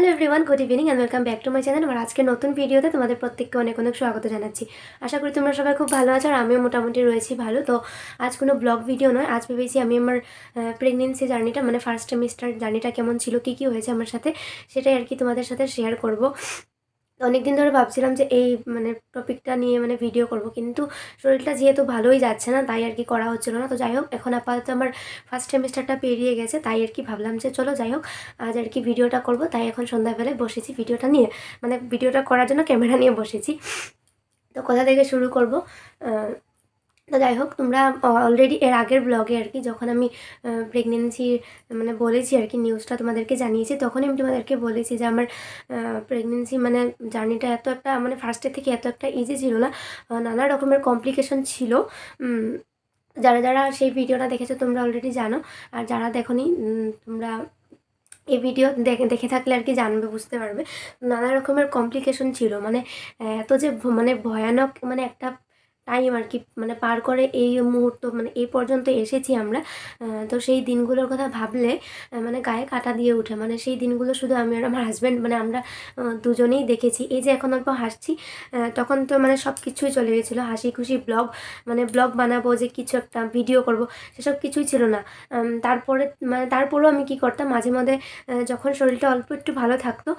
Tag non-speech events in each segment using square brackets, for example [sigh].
Hello everyone good evening and welcome back to my channel আমার আজকে নতুন ভিডিওতে তোমাদের প্রত্যেককে অনেক অনেক স্বাগত জানাচ্ছি। আশা করি তোমরা সবাই খুব ভালো আছো আর আমিও মোটামুটি রয়েছি ভালো। তো আজ কোনো ব্লগ ভিডিও নয়, আজ ভেবেছি আমি আমার প্রেগনেন্সি জার্নিটা মানে ফার্স্ট সেমিস্টার জার্নিটা কেমন ছিল, কী কী হয়েছে আমার সাথে, সেটাই আর কি তোমাদের সাথে শেয়ার করব। অনেক দিন ধরে ভাবছিলাম যে এই মানে টপিকটা নিয়ে মানে ভিডিও করব, কিন্তু শরীরটা যেহেতু ভালোই যাচ্ছে না, তাই আর কি করা হচ্ছিল না। তো যাই হোক, এখন আপাতত আমার ফার্স্ট সেমিস্টারটা পেরিয়ে গেছে, তাই আর কি ভাবলাম যে চলো যাই হোক, আজ আর কি ভিডিওটা করব। তাই এখন সন্ধ্যাবেলায় বসেছি ভিডিওটা নিয়ে মানে ভিডিওটা করার জন্য ক্যামেরা নিয়ে বসেছি। তো কোথা থেকে শুরু করব তো যাই হোক, তোমরা অলরেডি এর আগের ব্লগে আর কি যখন আমি প্রেগনেন্সি মানে বলেছি আর কি নিউজটা তোমাদেরকে জানিয়েছি, তখনই আমি তোমাদেরকে বলেছি যে আমার প্রেগনেন্সি মানে জার্নিটা এত একটা মানে ফার্স্টের থেকে এত একটা ইজি ছিল না। নানা রকমের কমপ্লিকেশন ছিল। যারা যারা সেই ভিডিওটা দেখেছ তোমরা অলরেডি জানো। আর যারা দেখনি তোমরা এই ভিডিও দেখে দেখে থাকলে আর কি জানবে, বুঝতে পারবে। নানা রকমের কমপ্লিকেশন ছিল। মানে এত যে মানে ভয়ানক মানে একটা টাইম আর কি মানে পার করে এই মুহূর্ত মানে এই পর্যন্ত এসেছি আমরা। তো সেই দিনগুলোর কথা ভাবলে মানে গায়ে কাটা দিয়ে উঠে। মানে সেই দিনগুলো শুধু আমি আর আমার হাজব্যান্ড মানে আমরা দুজনেই দেখেছি। এই যে এখন অল্প হাসছি তখন তো মানে সব কিছুই চলে গেছিল। হাসি খুশি ব্লগ মানে ব্লগ বানাবো যে কিছু একটা ভিডিও করব, সেসব কিছুই ছিল না। তারপরে মানে তারপরেও আমি কি করতাম, মাঝে মধ্যে যখন শরীরটা অল্প একটু ভালো থাকতো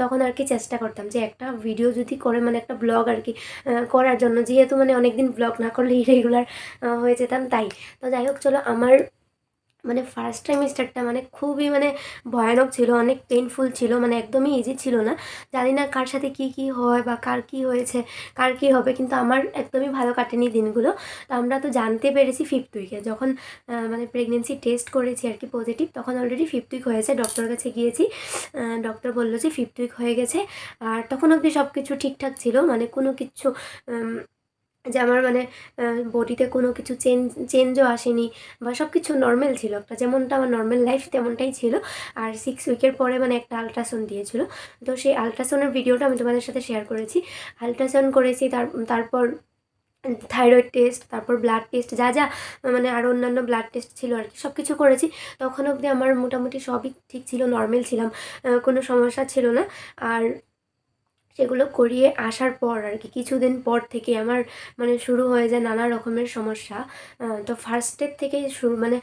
তখন আর কি চেষ্টা করতাম যে একটা ভিডিও যদি করে মানে একটা ব্লগ আর কি করার জন্য। যেহেতু মানে অনেক দিন ব্লগ না করলে ইরেগুলার হয়ে যেতাম, তাই। তো যাই হোক, চলো আমার মানে ফার্স্ট ট্রাইমিস্টারটা মানে খুবই মানে ভয়ানক ছিল, অনেক পেনফুল ছিল মানে একদমই ইজি ছিল না। জানি না কার সাথে কি কি হয় বা কার কি হয়েছে, কার কি হবে, কিন্তু আমার একদমই ভালো কাটেনি দিনগুলো। তো আমরা তো জানতে পেরেছি ফিফথ উইকে যখন মানে প্রেগনেন্সি টেস্ট করেছি আর কি পজিটিভ তখন অলরেডি ফিফথ উইক হয়েছে। ডক্টরের কাছে গিয়েছি ডক্টর বলল যে ফিফথ উইক হয়ে গেছে। আর তখন অবধি সব কিছু ঠিকঠাক ছিল মানে কোনো কিছু যে আমার মানে বডিতে কোনো কিছু চেঞ্জ চেঞ্জও আসেনি বা সব কিছু নর্মাল ছিল। একটা যেমনটা আমার নর্মাল লাইফ তেমনটাই ছিল। আর সিক্স উইকের পরে মানে একটা আলট্রাসাউন্ড দিয়েছিল। তো সেই আলট্রাসাউন্ডের ভিডিওটা আমি তোমাদের সাথে শেয়ার করেছি। আলট্রাসাউন্ড করেছি, তার, তারপর থাইরয়েড টেস্ট তারপর ব্লাড টেস্ট যা যা মানে আরও অন্যান্য ব্লাড টেস্ট ছিল আর কি সব কিছু করেছি। তখন অবধি আমার মোটামুটি সবই ঠিক ছিল নর্মাল ছিলাম। কোনো সমস্যা ছিল না। আর সেগুলো করিয়ে আসার পর আর কি কিছুদিন পর থেকে আমার মানে শুরু হয়ে যায় নানা রকমের সমস্যা। তো ফার্স্টের থেকেই শুরু মানে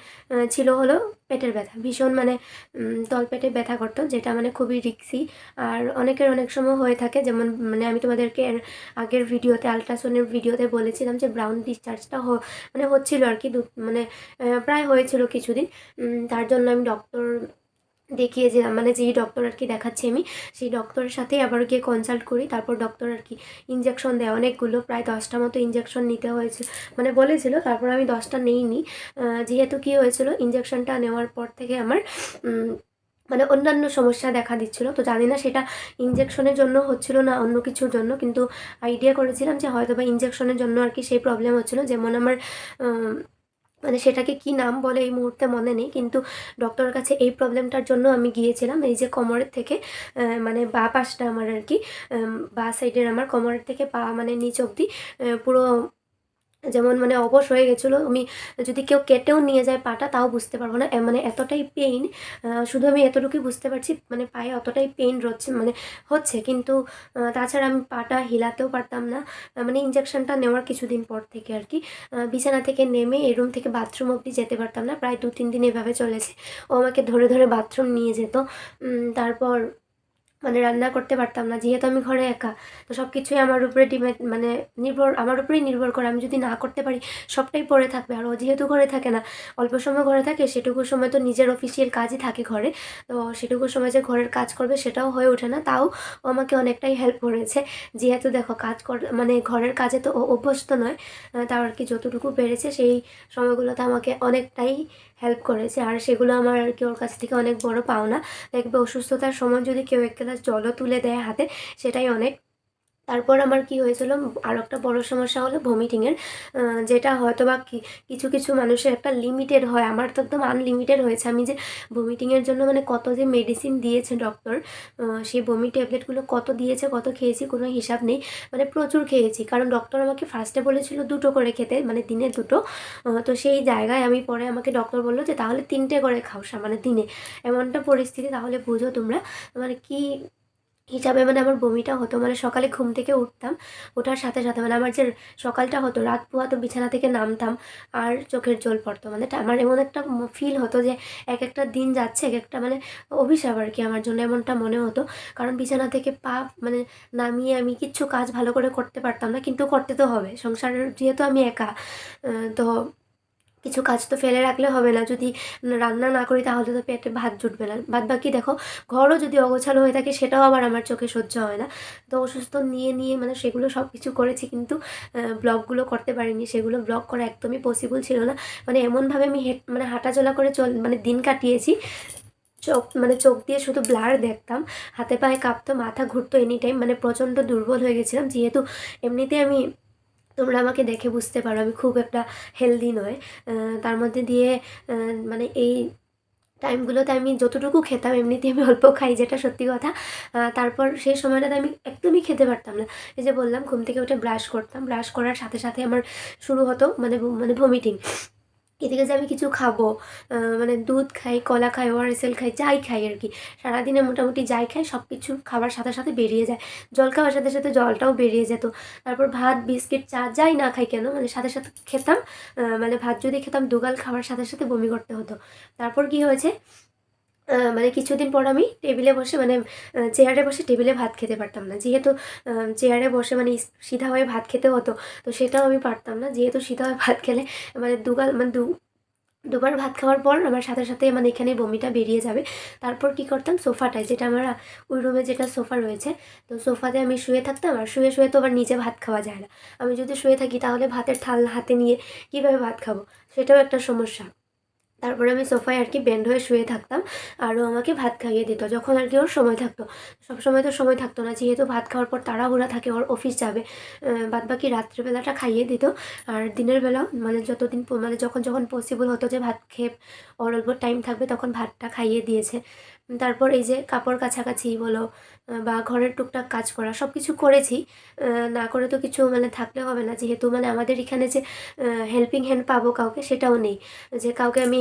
ছিল হলো পেটের ব্যথা। ভীষণ মানে তলপেটে ব্যথা করতো, যেটা মানে খুবই রিক্সি আর অনেকের অনেক সময় হয়ে থাকে, যেমন মানে আমি তোমাদেরকে আগের ভিডিওতে আলট্রাসাউন্ডের ভিডিওতে বলেছিলাম যে ব্রাউন ডিসচার্জটা হ মানে হচ্ছিল আর কি মানে প্রায় হয়েছিল কিছুদিন। তার জন্য আমি ডক্টর দেখিয়ে যে মানে যেই ডক্টর আর কি দেখাচ্ছি আমি, সেই ডক্টরের সাথেই আবার গিয়ে কনসাল্ট করি, তারপর ডক্টর আর কি ইঞ্জেকশন দেয় অনেকগুলো, প্রায় দশটা মতো ইঞ্জেকশন নিতে হয়েছে মানে বলেছিল, তারপর আমি দশটা নেইনি। যেহেতু কী হয়েছিল ইঞ্জেকশনটা নেওয়ার পর থেকে আমার মানে অন্যান্য সমস্যা দেখা দিচ্ছিল, তো জানি না সেটা ইঞ্জেকশনের জন্য হচ্ছিল না অন্য কিছুর জন্য, কিন্তু আইডিয়া করেছিলাম যে হয়তো বা ইঞ্জেকশনের জন্য আর কি সেই প্রবলেম হচ্ছিল, যেমন আমার মানে সেটাকে কি নাম বলে এই মুহূর্তে মনে নেই, কিন্তু ডক্টরের কাছে এই প্রবলেমটার জন্য আমি গিয়েছিলাম। এই যে কোমরের থেকে মানে বা পাশটা আমার আর কি বা সাইডের আমার কোমরের থেকে পা মানে নিচ অবধি পুরো যেমন মানে অবশ হয়ে গেছিল, আমি যদি কেউ কেটেও নিয়ে যায় পাটা, তাও বুঝতে পারব না। মানে এতটাই পেইন শুধু আমি এতটুকুই বুঝতে পারছি মানে পায়ে অতটাই পেইন রচ্ছে মানে হচ্ছে। কিন্তু তাছাড়া আমি পাটা হিলাতেও পারতাম না মানে ইঞ্জেকশনটা নেওয়ার কিছুদিন পর থেকে আর কি। বিছানা থেকে নেমে এই রুম থেকে বাথরুম অবধি যেতে পারতাম না, প্রায় দু তিন দিন এভাবে চলেছে। ও আমাকে ধরে ধরে বাথরুম নিয়ে যেত। তারপর মানে রান্না করতে পারতাম না, যেহেতু আমি ঘরে একা। তো সব কিছুই আমার উপরে ডিপেন্ড মানে নির্ভর, আমার উপরেই নির্ভর করে। আমি যদি না করতে পারি, সবটাই পড়ে থাকবে। আর ও যেহেতু ঘরে থাকে না, অল্প সময় ঘরে থাকে, সেটুকু সময় তো নিজের অফিসিয়াল কাজই থাকে ঘরে। তো সেটুকু সময় যে ঘরের কাজ করবে, সেটাও হয়ে ওঠে না। তাও ও আমাকে অনেকটাই হেল্প করেছে। যেহেতু দেখো, কাজ কর মানে ঘরের কাজে তো ও অভ্যস্ত নয় তাও আর কি যতটুকু পেরেছে, সেই সময়গুলোতে আমাকে অনেকটাই হেল্প করেছে। আর সেগুলো আমার আর কি ওর কাছ থেকে অনেক বড় পাওনা। দেখবে অসুস্থতার সময় যদি কেউ একটা জলও তুলে দেয় হাতে সেটাই অনেক তারপর আমার কি হয়েছিল আরও একটা বড় সমস্যা হলো ভমিটিংয়ের যেটা হয়তো বা কিছু কিছু মানুষের একটা লিমিটেড হয়। আমার তো একদম আনলিমিটেড হয়েছে। আমি যে ভমিটিংয়ের জন্য মানে কত যে মেডিসিন দিয়েছে ডক্টর সেই বমি ট্যাবলেটগুলো কত দিয়েছে, কত খেয়েছি, কোনো হিসাব নেই। মানে প্রচুর খেয়েছি। কারণ ডক্টর আমাকে ফার্স্টে বলেছিল দুটো করে খেতে মানে দিনে দুটো। তো সেই জায়গায় আমি পরে আমাকে ডক্টর বলল যে, তাহলে তিনটে করে খাও মানে দিনে। এমনটা পরিস্থিতি, তাহলে বুঝো তোমরা মানে কি হিসাবে মানে আমার বমিটা হতো মানে সকালে ঘুম থেকে উঠতাম, ওঠার সাথে সাথে মানে আমার যে সকালটা হতো, রাত পোহাতো, বিছানা থেকে নামতাম আর চোখের জল পড়তো। মানে আমার এমন একটা ফিল হতো যে এক একটা দিন যাচ্ছে, এক একটা মানে অভিশাপ আর কি আমার জন্য এমনটা মনে হতো। কারণ বিছানা থেকে পা মানে নামিয়ে আমি কিচ্ছু কাজ ভালো করে করতে পারতাম না, কিন্তু করতে তো হবে। সংসারের যেহেতু আমি একা তো কিছু কাজ তো ফেলে রাখলে হবে না। যদি রান্না না করি তাহলে তো পেটে ভাত জুটবে না। বাদ বাকি দেখো, ঘরও যদি অগোছালো হয়ে থাকে সেটাও আবার আমার চোখে সহ্য হয় না। তো অসুস্থ নিয়ে নিয়ে মানে সেগুলো সব কিছু করেছি কিন্তু ব্লগগুলো করতে পারিনি। সেগুলো ব্লগ করা একদমই পসিবল ছিল না। মানে এমনভাবে আমি হেঁট মানে হাঁটাচলা করে চল মানে দিন কাটিয়েছি। চোখ মানে চোখ দিয়ে শুধু ব্লার দেখতাম। হাতে পায়ে কাঁপতো, মাথা ঘুরতো এনি টাইম মানে প্রচণ্ড দুর্বল হয়ে গেছিলাম। যেহেতু এমনিতে আমি তোমরা আমাকে দেখে বুঝতে পারো, আমি খুব একটা হেলদি নয়। তার মধ্যে দিয়ে মানে এই টাইমগুলোতে আমি যতটুকু খেতাম এমনিতে আমি অল্প খাই, যেটা সত্যি কথা। তারপর সেই সময়টাতে আমি একদমই খেতে পারতাম না। এই যে বললাম, ঘুম থেকে উঠে ব্রাশ করতাম। ব্রাশ করার সাথে সাথে আমার শুরু হতো মানে মানে ভমিটিং এদিকে যে আমি কিছু খাব? মানে দুধ খাই, কলা খাই ওআরএসএল খাই, যাই খাই আর কি। সারাদিনে মোটামুটি যাই খাই সব কিছু খাবার সাথে সাথে বেরিয়ে যায়। জল খাওয়ার সাথে সাথে জলটাও বেরিয়ে যেত। তারপর ভাত, বিস্কিট, চা যাই না খাই কেন মানে সাথে সাথে খেতাম। মানে ভাত যদি খেতাম, দুগাল খাওয়ার সাথে সাথে বমি করতে হতো। তারপর কি হয়েছে? মানে কিছুদিন পর আমি টেবিলে বসে মানে চেয়ারে বসে টেবিলে ভাত খেতে পারতাম না। যেহেতু চেয়ারে বসে মানে সিধা হয়ে ভাত খেতে হতো, তো সেটাও আমি পারতাম না। যেহেতু সিধা হয়ে ভাত খেলে মানে দুগাল মানে দু, দুবার ভাত খাওয়ার পর আমার সাথে সাথে মানে এখানে বমিটা বেরিয়ে যাবে। তারপর কি করতাম? সোফাটায়, যেটা আমার ওই রুমে যেটা সোফা রয়েছে, তো সোফাতে আমি শুয়ে থাকতাম, আর শুয়ে শুয়ে তো আবার নিজে ভাত খাওয়া যায় না। আমি যদি শুয়ে থাকি তাহলে ভাতের থাল হাতে নিয়ে কীভাবে ভাত খাব? সেটাও একটা সমস্যা। তারপরে আমি সোফায় আর কি বেন্ড হয়ে শুয়ে থাকতাম, আরও আমাকে ভাত খাইয়ে দিত, যখন আর কি ওর সময় থাকতো। সব সময় তো সময় থাকতো না, যেহেতু ভাত খাওয়ার পর তাড়াহুড়া থাকে, ওর অফিস যাবে বাদ বাকি রাত্রেবেলাটা খাইয়ে দিত। আর দিনের বেলা মানে যতদিন মানে যখন যখন পসিবল হতো যে ভাত খেয়ে, ওর অল্প টাইম থাকবে, তখন ভাতটা খাইয়ে দিয়েছে। তারপর এই যে কাপড় কাছাকাছি বলো বা ঘরের টুকটাক কাজ করা সব কিছু করেছি না করে তো কিছু মানে থাকলে হবে না। যেহেতু মানে আমাদের এখানে যে হেল্পিং হ্যান্ড পাবো কাউকে, সেটাও নেই। যে কাউকে আমি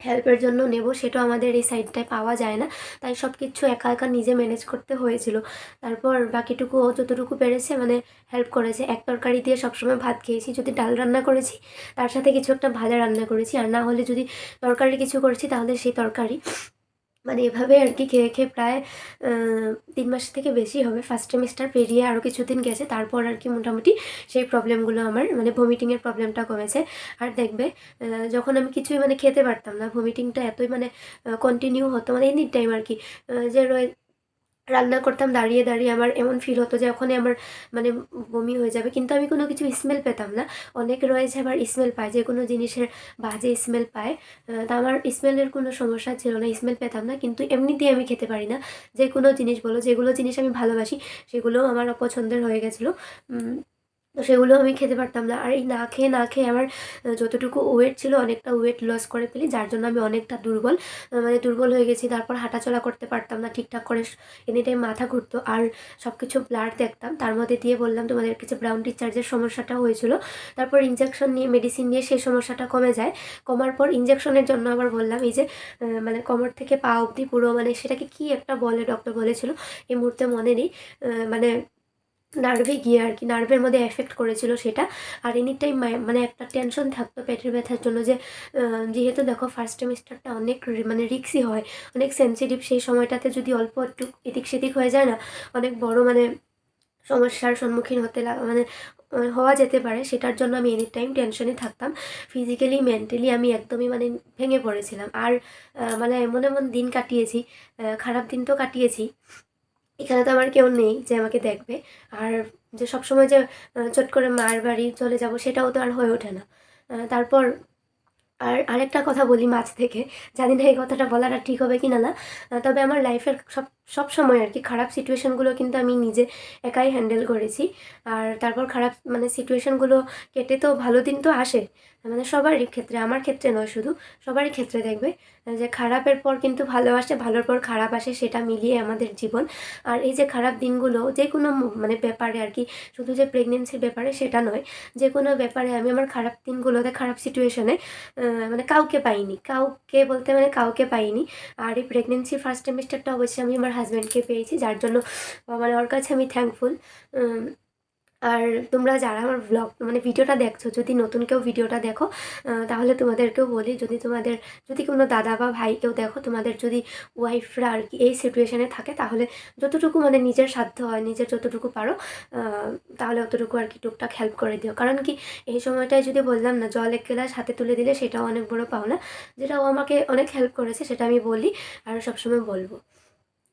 হেল্পের জন্য নেব, সেটাও আমাদের এই সাইডটায় পাওয়া যায় না। তাই সব কিছু একা একা নিজে ম্যানেজ করতে হয়েছিল। তারপর বাকিটুকু ও যতটুকু পেরেছে মানে হেল্প করেছে। এক তরকারি দিয়ে সবসময় ভাত খেয়েছি। যদি ডাল রান্না করেছি, তার সাথে কিছু একটা ভাজা রান্না করেছি। আর না হলে যদি তরকারি কিছু করেছি, তাহলে সেই তরকারি মানে এভাবে আর কি খেয়ে খেয়ে প্রায় তিন মাস থেকে বেশি হবে। ফার্স্ট সেমিস্টার পেরিয়ে আরও কিছুদিন গেছে, তারপর আর কি মোটামুটি সেই প্রবলেমগুলো আমার মানে ভমিটিংয়ের প্রবলেমটা কমেছে। আর দেখবে যখন আমি কিছুই মানে খেতে পারতাম না ভমিটিংটা এতই মানে কন্টিনিউ হতো মানে এনি টাইম আর কি যে রয়ে রান্না করতাম, দাঁড়িয়ে দাঁড়িয়ে আমার এমন ফিল হতো যে ওখানে আমার মানে বমি হয়ে যাবে। কিন্তু আমি কোনো কিছু স্মেল পেতাম না। অনেক রয়েছে আবার স্মেল পায়, যে কোনো জিনিসের বাজে স্মেল পায়। তা আমার স্মেলের কোনো সমস্যা ছিল না স্মেল পেতাম না। কিন্তু এমনিতেই আমি খেতে পারি না। যে কোনো জিনিস বলো, যেগুলো জিনিস আমি ভালোবাসি, সেগুলোও আমার অপছন্দের হয়ে গেছিল। তো সেগুলো আমি খেতে পারতাম না। আর এই না খেয়ে না খেয়ে আমার যতটুকু ওয়েট ছিল অনেকটা ওয়েট লস করে ফেলি, যার জন্য আমি অনেকটা দুর্বল মানে দুর্বল হয়ে গেছি। তারপর হাঁটাচলা করতে পারতাম না ঠিকঠাক করে। এনি টাইম মাথা ঘুরতো আর সব কিছু ব্লাড দেখতাম। তার মধ্যে দিয়ে বললাম, তোমাদের কাছে ব্রাউন টিচার্জের সমস্যাটা হয়েছিল। তারপর ইঞ্জেকশন নিয়ে মেডিসিন নিয়ে সেই সমস্যাটা কমে যায়। কমার পর ইঞ্জেকশনের জন্য আবার বললাম, এই যে মানে কোমর থেকে পা অবধি পুরো মানে সেটাকে কি একটা বলে ডক্টর বলেছিল? এই মুহূর্তে মনে নেই মানে নার্ভে গিয়ে আর কি, নার্ভের মধ্যে এফেক্ট করেছিল সেটা। আর এনি টাইম মানে একটা টেনশন থাকতো পেটের ব্যথার জন্য যে যেহেতু দেখো ফার্স্ট সেমিস্টারটা অনেক মানে রিক্সি হয়, অনেক সেন্সিটিভ সেই সময়টাতে যদি অল্প একটু এদিক সেদিক হয়ে যায় না, অনেক বড় মানে সমস্যার সম্মুখীন হতে লাগ মানে হওয়া যেতে পারে, সেটার জন্য আমি এনি টাইম টেনশনে থাকতাম। ফিজিক্যালি মেন্টালি আমি একদমই মানে ভেঙে পড়েছিলাম। আর মানে এমন এমন দিন কাটিয়েছি খারাপ দিন তো কাটিয়েছি এখানে তো আমার কেউ নেই যে আমাকে দেখবে। আর যে সবসময় যে চট করে মার বাড়ি চলে যাব সেটাও তো আর হয়ে ওঠে না। তারপর আর আরেকটা কথা বলি মাছ থেকে। জানি না এই কথাটা বলাটা ঠিক হবে কি না। না তবে আমার লাইফের সব সব সময় আর কি খারাপ সিচুয়েশানগুলো কিন্তু আমি নিজে একাই হ্যান্ডেল করেছি। আর তারপর খারাপ মানে সিচুয়েশানগুলো কেটে তো ভালো দিন তো আসে মানে সবারই ক্ষেত্রে, আমার ক্ষেত্রে নয় শুধু, সবারই ক্ষেত্রে দেখবে যে খারাপের পর কিন্তু ভালো আসে, ভালোর পর খারাপ আসে, সেটা মিলিয়ে আমাদের জীবন। আর এই যে খারাপ দিনগুলো, যে কোনো মানে ব্যাপারে আর কি শুধু যে প্রেগনেন্সির ব্যাপারে সেটা নয়, যে কোনো ব্যাপারে আমি আমার খারাপ দিনগুলোতে, খারাপ সিচুয়েশনে মানে কাউকে পাইনি, কাউকে বলতে মানে কাউকে পাইনি। আর এই প্রেগনেন্সির ফার্স্ট সেমিস্টারটা অবশ্যই আমি আমার হাজব্যান্ডকে পেয়েছি, যার জন্য মানে ওর কাছে আমি থ্যাঙ্কফুল আর তোমরা যারা আমার ব্লগ মানে ভিডিওটা দেখছ, যদি নতুন কেউ ভিডিওটা দেখো তাহলে তোমাদেরকেও বলি, যদি তোমাদের, যদি কোনো দাদা বা ভাই কেউ দেখো, তোমাদের যদি ওয়াইফরা আর কি এই সিচুয়েশানে থাকে, তাহলে যতটুকু মানে নিজের সাধ্য হয়, নিজের যতটুকু পারো তাহলে অতটুকু আর কি টুকটাক হেল্প করে দিও। কারণ কি, এই সময়টায় যদি বললাম না, জল এক গ্লাস হাতে তুলে দিলে সেটাও অনেক বড় পাওনা, যেটা ও আমাকে অনেক হেল্প করেছে, সেটা আমি বলি আর সবসময় বলব।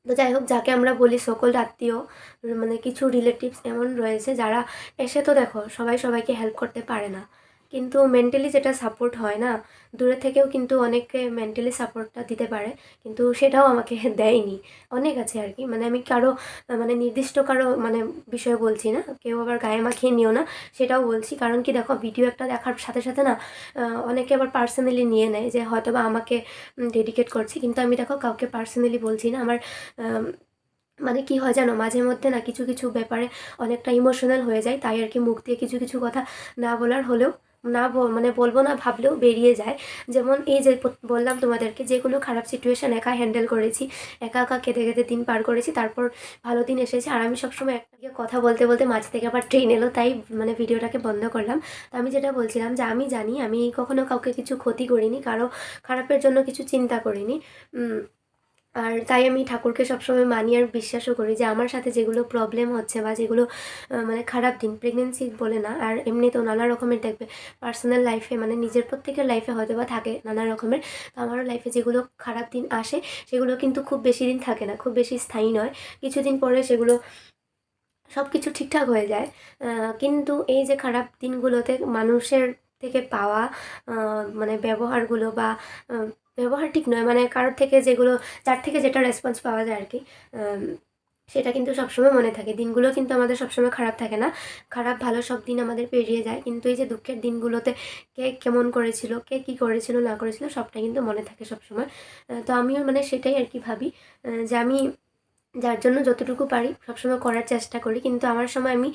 তো যাই হোক, যাকে আমরা বলি সকল আত্মীয় মানে কিছু রিলেটিভস এমন রয়েছে যারা এসে তো দেখো, সবাই সবাইকে হেল্প করতে পারে না। কিন্তু মেন্টালি যেটা সাপোর্ট হয় না, দূরে থেকেও কিন্তু অনেকে মেন্টালি সাপোর্টটা দিতে পারে, কিন্তু সেটাও আমাকে [laughs] দেয়নি। অনেক আছে আর কি। মানে আমি কারও মানে নির্দিষ্ট কারও মানে বিষয়ে বলছি না, কেউ আবার গায়ে মাখিয়ে নিও না, সেটাও বলছি। কারণ কি দেখো ভিডিও একটা দেখার সাথে সাথে না অনেকে আবার পার্সোনালি নিয়ে নেয় যে হয়তো বা আমাকে ডেডিকেট করছি। কিন্তু আমি দেখো, কাউকে পার্সোনালি বলছি না। আমার মানে কি হয় জানো, মাঝে মধ্যে না কিছু কিছু ব্যাপারে অনেকটা ইমোশনাল হয়ে যায়। তাই আর কি মুখ দিয়ে কিছু কিছু কথা না বলার হলেও না মানে বলব না, ভাবলেও বেরিয়ে যায়। যেমন এই যে বললাম তোমাদেরকে যেগুলো খারাপ সিচুয়েশান একা হ্যান্ডেল করেছি, একা একা কেঁদে কেঁদে দিন পার করেছি, তারপর ভালো দিন এসেছে। আর আমি সবসময় একটা কথা বলতে বলতে মাঝ থেকে আবার ট্রেন এলো, তাই মানে ভিডিওটাকে বন্ধ করলাম। তো আমি যেটা বলছিলাম যে, আমি জানি আমি কখনো কাউকে কিছু ক্ষতি করিনি, কারও খারাপের জন্য কিছু চিন্তা করিনি। আর তাই আমি ঠাকুরকে সবসময় মানি আর বিশ্বাসও করি যে আমার সাথে যেগুলো প্রবলেম হচ্ছে বা যেগুলো মানে খারাপ দিন প্রেগনেন্সি বলে না, আর এমনি তো নানা রকমের দেখবে পার্সোনাল লাইফে মানে নিজের প্রত্যেকের লাইফে হয়তো বা থাকে নানা রকমের, তো আমারও লাইফে যেগুলো খারাপ দিন আসে, সেগুলো কিন্তু খুব বেশি দিন থাকে না, খুব বেশি স্থায়ী নয়। কিছুদিন পরে সেগুলো সব কিছু ঠিকঠাক হয়ে যায় কিন্তু এই যে খারাপ দিনগুলোতে মানুষের থেকে পাওয়া মানে ব্যবহারগুলো বা ব্যবহার ঠিক নয়। মানে কারোর থেকে যেগুলো, যার থেকে যেটা রেসপন্স পাওয়া যায় আর কি সেটা কিন্তু সবসময় মনে থাকে। দিনগুলো কিন্তু আমাদের সবসময় খারাপ থাকে না। খারাপ, ভালো সব দিন আমাদের পেরিয়ে যায়। কিন্তু এই যে দুঃখের দিনগুলোতে কে কেমন করেছিল, কে কি করেছিল, না করেছিল সবটা কিন্তু মনে থাকে সবসময়। তো আমিও মানে সেটাই আর কি ভাবি যে আমি যার জন্য যতটুকু পারি সবসময় করার চেষ্টা করি। কিন্তু আমার সময় আমি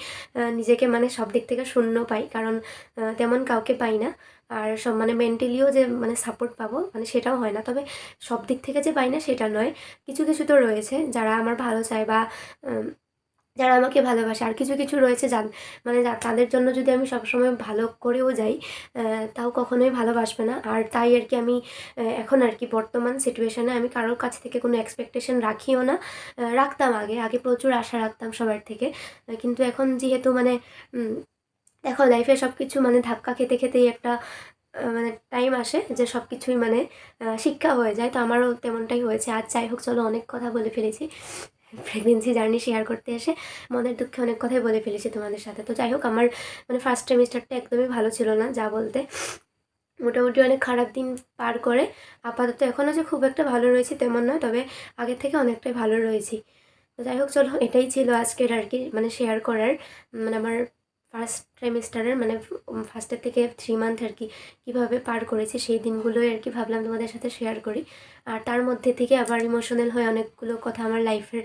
নিজেকে মানে সব দিক থেকে শূন্য পাই। কারণ তেমন কাউকে পাই না। আর সব মানে মেন্টালিও যে মানে সাপোর্ট পাবো মানে সেটাও হয় না। তবে সব দিক থেকে যে পাই না সেটা নয়। কিছু কিছু তো রয়েছে। যারা আমার ভালো চায় বা যারা আমাকে ভালোবাসে, আর কিছু কিছু রয়েছে যান মানে তাদের জন্য যদি আমি সবসময় ভালো করেও যাই তাও কখনোই ভালোবাসবে না। আর তাই আর কি আমি এখন আর কি বর্তমান সিচুয়েশানে আমি কারোর কাছ থেকে কোনো এক্সপেকটেশন রাখিও না। রাখতাম আগে আগে প্রচুর আশা রাখতাম সবার থেকে। কিন্তু এখন যেহেতু মানে দেখো লাইফে সব কিছু মানে ধাক্কা খেতে খেতেই একটা মানে টাইম আসে যে সব কিছুই মানে শিক্ষা হয়ে যায়। তো আমারও তেমনটাই হয়েছে। আজ যাই হোক, চলো অনেক কথা বলে ফেলেছি। প্রেগনেন্সি জার্নি শেয়ার করতে এসে মনের দুঃখে অনেক কথাই বলে ফেলেছি তোমাদের সাথে। তো যাই হোক, আমার মানে ফার্স্ট সেমিস্টারটা একদমই ভালো ছিল না, যা বলতে। মোটামুটি অনেক খারাপ দিন পার করে, আপাতত এখনও যে খুব একটা ভালো রয়েছি তেমন নয়, তবে আগের থেকে অনেকটাই ভালো রয়েছি। তো যাই হোক, চলো এটাই ছিল আজকের আর কি মানে শেয়ার করার। মানে আমার ফার্স্ট ট্রাইমেস্টারের মানে ফার্স্টের থেকে থ্রি মান্থ আর কি, কীভাবে পার করেছি সেই দিনগুলোই আর কি ভাবলাম তোমাদের সাথে শেয়ার করি। আর তার মধ্যে থেকে আবার ইমোশনাল হয়ে অনেকগুলো কথা আমার লাইফের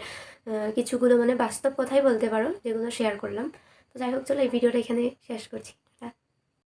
কিছুগুলো মানে বাস্তব কথাই বলতে পারো, যেগুলো শেয়ার করলাম। তো যাই হোক, চলো এই ভিডিওটা এখানে শেষ করছি।